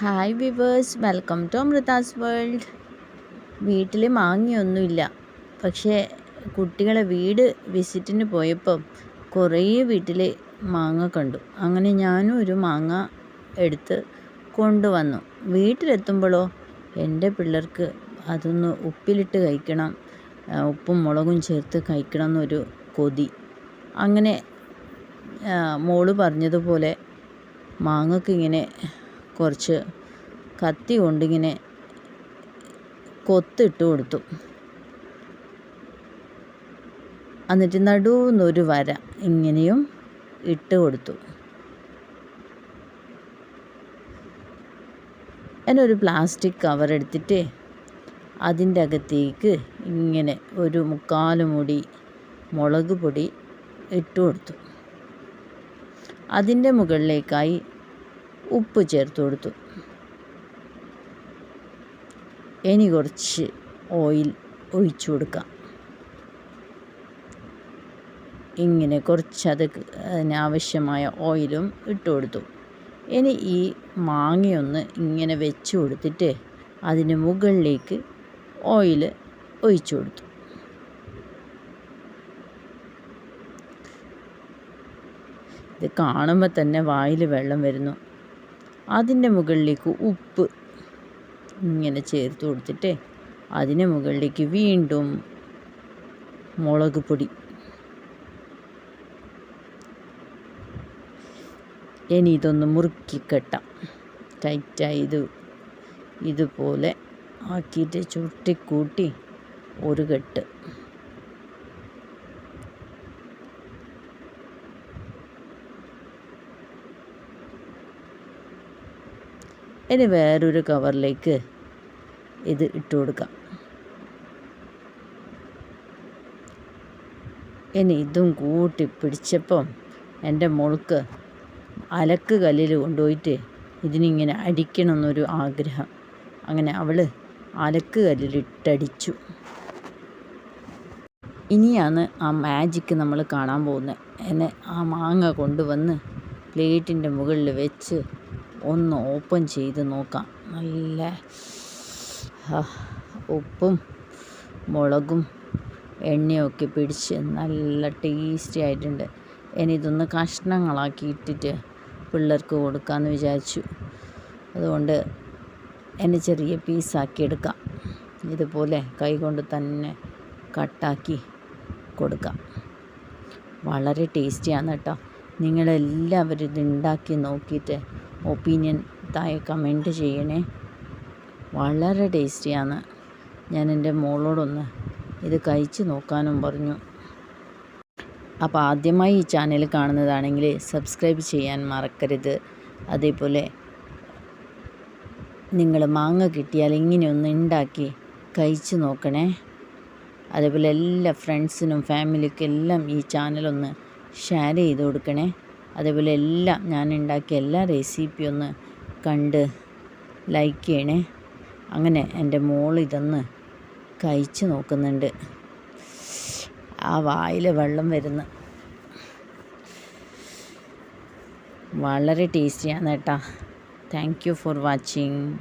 Hi viewers welcome to Amritha's world വീട്ടിൽ മാങ്ങിയൊന്നുമില്ല. പക്ഷേ കുട്ടികളെ വീട് വിസിറ്റിന് പോയപ്പം കുറേ വീട്ടിൽ മാങ്ങ കണ്ടു. അങ്ങനെ ഞാനും ഒരു മാങ്ങ എടുത്ത് കൊണ്ടുവന്നു. വീട്ടിലെത്തുമ്പോഴോ എന്റെ പിള്ളേർക്ക് അതൊന്ന് ഉപ്പിലിട്ട് കഴിക്കണം ഉപ്പും മുളകും ചേർത്ത് കഴിക്കണം എന്നൊരു കൊതി. അങ്ങനെ മോൾ പറഞ്ഞതുപോലെ മാങ്ങക്ക് ഇങ്ങനെ കുറച്ച് കത്തി കൊണ്ടിങ്ങനെ കൊത്തിട്ട് കൊടുത്തു. എന്നിട്ട് നടുവെന്നൊരു വര ഇങ്ങനെയും ഇട്ട് കൊടുത്തു. എന്നൊരു പ്ലാസ്റ്റിക് കവർ എടുത്തിട്ട് അതിന്റെ അകത്തേക്ക് ഇങ്ങനെ ഒരു മുക്കാൽ മുടി മുളക് പൊടി ഇട്ട് കൊടുത്തു. അതിന്റെ മുകളിലേക്കായി ഉപ്പ് ചേർത്ത് കൊടുത്തു. ഇനി കുറച്ച് ഓയിൽ ഒഴിച്ചു കൊടുക്കാം. ഇങ്ങനെ കുറച്ച് അത് അതിനാവശ്യമായ ഓയിലും ഇട്ട് കൊടുത്തു. ഇനി ഈ മാങ്ങയൊന്ന് ഇങ്ങനെ വെച്ച് കൊടുത്തിട്ട് അതിന് മുകളിലേക്ക് ഓയിൽ ഒഴിച്ചു കൊടുത്തു. ഇത് കാണുമ്പോൾ തന്നെ വായിൽ വെള്ളം വരുന്നു. അതിന്റെ മുകളിലേക്ക് ഉപ്പ് ഇങ്ങനെ ചേർത്ത് കൊടുത്തിട്ട് അതിന്റെ മുകളിലേക്ക് വീണ്ടും മുളക് പൊടി. ഇനി ഇതൊന്ന് മുറുക്കി കെട്ടാം ടൈറ്റായി ഇത് ഇതുപോലെ ആക്കിയിട്ട് ചുരുട്ടിക്കൂട്ടി ഒരു കെട്ട്. ഇനി വേറൊരു കവറിലേക്ക് ഇത് ഇട്ട് കൊടുക്കാം. ഇനി ഇതും കൂട്ടി പിടിച്ചപ്പം എന്റെ മോൾക്ക് അലക്ക് കല്ലിൽ കൊണ്ടുപോയിട്ട് ഇതിനിങ്ങനെ അടിക്കണമെന്നൊരു ആഗ്രഹം. അങ്ങനെ അവൾ അലക്ക് കല്ലിലിട്ടടിച്ചു. ഇനിയാണ് ആ മാജിക്ക് നമ്മൾ കാണാൻ പോകുന്നത്. എന്നെ ആ മാങ്ങ കൊണ്ടുവന്ന് പ്ലേറ്റിന്റെ മുകളിൽ വെച്ച് ഒന്ന് ഓപ്പൺ ചെയ്ത് നോക്കാം. നല്ല ഉപ്പും മുളകും എണ്ണയൊക്കെ പിടിച്ച് നല്ല ടേസ്റ്റി ആയിട്ടുണ്ട്. ഇനി ഇതൊന്ന് കഷ്ണങ്ങളാക്കി ഇട്ടിട്ട് പിള്ളേർക്ക് കൊടുക്കാമെന്ന് വിചാരിച്ചു. അതുകൊണ്ട് എന്നെ ചെറിയ പീസാക്കി എടുക്കാം. ഇതുപോലെ കൈകൊണ്ട് തന്നെ കട്ടാക്കി കൊടുക്കാം. വളരെ ടേസ്റ്റിയാണ് കേട്ടോ. നിങ്ങളെല്ലാവരും ഇത് ഉണ്ടാക്കി നോക്കിയിട്ട് ഒപ്പീനിയൻ താഴെ കമന്റ് ചെയ്യണേ. വളരെ ടേസ്റ്റിയാണ്. ഞാൻ എന്റെ മോളോടൊന്ന് ഇത് കഴിച്ച് നോക്കാനും പറഞ്ഞു. അപ്പോൾ ആദ്യമായി ഈ ചാനൽ കാണുന്നതാണെങ്കിൽ സബ്സ്ക്രൈബ് ചെയ്യാൻ മറക്കരുത്. അതേപോലെ നിങ്ങൾ മാങ്ങ കിട്ടിയാൽ ഇങ്ങനെയൊന്ന് ഉണ്ടാക്കി കഴിച്ച് നോക്കണേ. അതേപോലെ എല്ലാ ഫ്രണ്ട്സിനും ഫാമിലിക്കും എല്ലാം ഈ ചാനലൊന്ന് ഷെയർ ചെയ്ത് കൊടുക്കണേ. അതേപോലെ എല്ലാം ഞാൻ ഉണ്ടാക്കിയ എല്ലാ റെസിപ്പിയും ഒന്ന് കണ്ട് ലൈക്ക് ചെയ്യണേ. അങ്ങനെ എന്റെ മോൾ ഇതൊന്ന് കഴിച്ചു നോക്കുന്നുണ്ട്. ആ വായിൽ വെള്ളം വരുന്നു. വളരെ ടേസ്റ്റിയാണ് കേട്ടോ. Thank you for watching